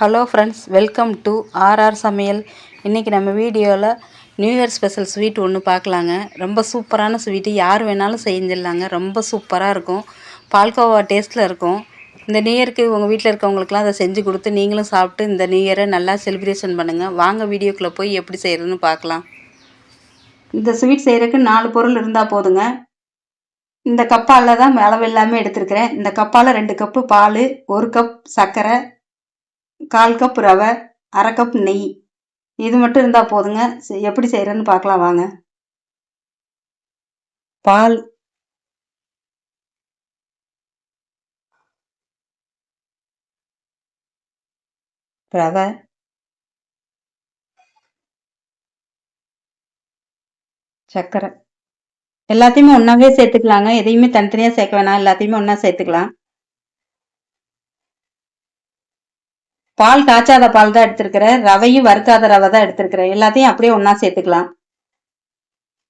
Hello friends welcome to R R சமையல் இன்றைக்கி நம்ம வீடியோவில் நியூ இயர் ஸ்பெஷல் ஸ்வீட் ஒன்று பார்க்கலாங்க. ரொம்ப சூப்பரான ஸ்வீட்டு யார் வேணாலும் செஞ்சிடலாங்க. ரொம்ப சூப்பராக இருக்கும். பால்கோவா டேஸ்ட்டில் இருக்கும். இந்த நியூ இயருக்கு உங்கள் வீட்டில் இருக்கவங்களுக்குலாம் அதை செஞ்சு கொடுத்து நீங்களும் சாப்பிட்டு இந்த நியூ இயரை நல்லா செலிப்ரேஷன் பண்ணுங்கள் வாங்க வீடியோக்குள்ளே போய் எப்படி செய்கிறதுன்னு பார்க்கலாம். இந்த ஸ்வீட் செய்கிறதுக்கு நாலு பொருள் இருந்தால் போதுங்க. இந்த கப்பாலில் தான் அளவு எல்லாமே எடுத்துருக்கிறேன். இந்த கப்பால் ரெண்டு கப்பு பால் ஒரு கப் சர்க்கரை கால் கப் ரவை அரை கப் நெய். இது மட்டும் இருந்தால் போதுங்க. எப்படி செய்கிறேன்னு பார்க்கலாம் வாங்க. பால். ரவை. சர்க்கரை. எல்லாத்தையுமே ஒன்றாவே சேர்த்துக்கலாங்க. எதையுமே தனித்தனியாக சேர்க்க வேணாம். எல்லாத்தையுமே ஒன்றா சேர்த்துக்கலாம். பால் காய்ச்சாத பால் தான் எடுத்திருக்கிறேன். ரவையும் வறுக்காத ரவை தான் எடுத்திருக்கிறேன். எல்லாத்தையும் அப்படியே ஒன்றா சேர்த்துக்கலாம்.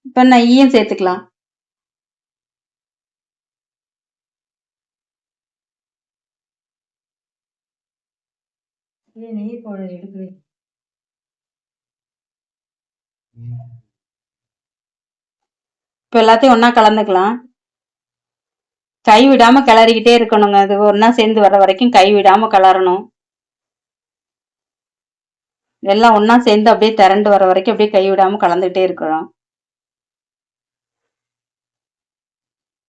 இப்போ நெய்யும் சேர்த்துக்கலாம். நெய் போட எடுக்கிறேன் இப்போ எல்லாத்தையும் ஒன்றா கலந்துக்கலாம். கை விடாமல் கிளறிக்கிட்டே இருக்கணுங்க. அது ஒன்றா சேர்ந்து வர வரைக்கும் கை விடாமல் கிளறணும். எல்லாம் ஒன்றா சேர்ந்து அப்படியே திரண்டு வர வரைக்கும் அப்படியே கைவிடாமல் கலந்துகிட்டே இருக்கிறோம்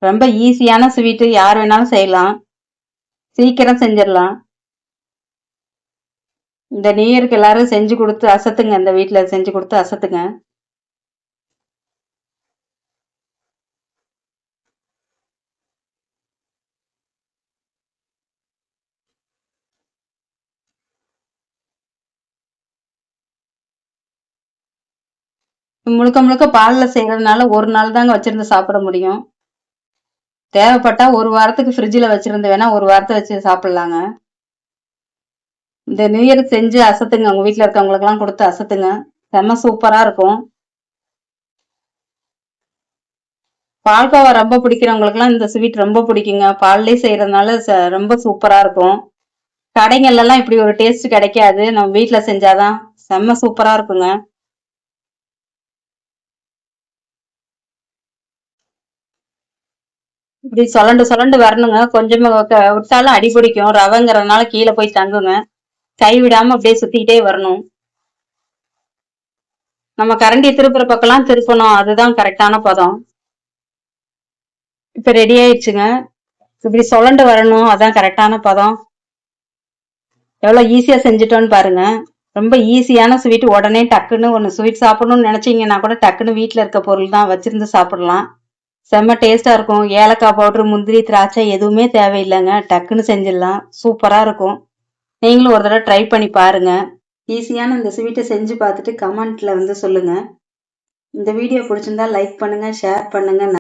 ரொம்ப ஈஸியான ஸ்வீட்டு யார் வேணாலும் செய்யலாம். சீக்கிரம் செஞ்சிடலாம். இந்த நியூ இயர்க்கு எல்லாரும் செஞ்சு கொடுத்து அசத்துங்க இந்த வீட்டில் செஞ்சு கொடுத்து அசத்துங்க. முழுக்க முழுக்க பாலில் செய்கிறதுனால ஒரு நாள் தாங்க வச்சுருந்து சாப்பிட முடியும். தேவைப்பட்டா ஒரு வாரத்துக்கு ஃப்ரிட்ஜில் வச்சுருந்து வேணால் ஒரு வாரத்தை வச்சு சாப்பிட்லாங்க. இந்த நியூ இயர் செஞ்சு அசத்துங்க. உங்கள் வீட்டில் இருக்கவங்களுக்குலாம் கொடுத்து அசத்துங்க. செம்ம சூப்பராக இருக்கும். பால்கோவா ரொம்ப பிடிக்கிறவங்களுக்குலாம் இந்த ஸ்வீட் ரொம்ப பிடிக்குங்க. பால்லே செய்கிறதுனால ரொம்ப சூப்பராக இருக்கும். கடைங்கள்லாம் இப்படி ஒரு டேஸ்ட் கிடைக்காது. நம்ம வீட்டில் செஞ்சாதான் செம்ம சூப்பராக இருக்குங்க. இப்படி சொலண்டு சொலண்டு வரணுங்க. கொஞ்சமா விட்டாலும் அடிபிடிக்கும் ரவங்கிறதுனால ரவைங்கிறதுனால கீழே போய் தங்குங்க. கை விடாம அப்படியே சுத்திக்கிட்டே வரணும். நம்ம கரண்டி திருப்புற பக்கம்லாம் திருப்பணும். அதுதான் கரெக்டான பதம். இப்ப ரெடி ஆயிடுச்சுங்க. இப்படி சொலண்டு வரணும். அதான் கரெக்டான பதம். எவ்வளவு ஈஸியா செஞ்சுட்டோன்னு பாருங்க. ரொம்ப ஈஸியான ஸ்வீட் உடனே டக்குன்னு ஒன்று ஸ்வீட் சாப்பிடணும்னு நினைச்சீங்கன்னா கூட டக்குன்னு வீட்டில் இருக்க பொருள் தான் வச்சிருந்து சாப்பிடலாம். செம்ம டேஸ்ட்டாக இருக்கும். ஏலக்காய் பவுட்ரு முந்திரி திராட்சை எதுவுமே தேவையில்லைங்க. டக்குன்னு செஞ்சிடலாம். சூப்பராக இருக்கும். நீங்களும் ஒரு தடவை ட்ரை பண்ணி பாருங்கள் ஈஸியான இந்த ஸ்வீட்டை செஞ்சு பார்த்துட்டு கமெண்ட்டில் வந்து சொல்லுங்கள் இந்த வீடியோ பிடிச்சிருந்தா லைக் பண்ணுங்கள் ஷேர் பண்ணுங்கள்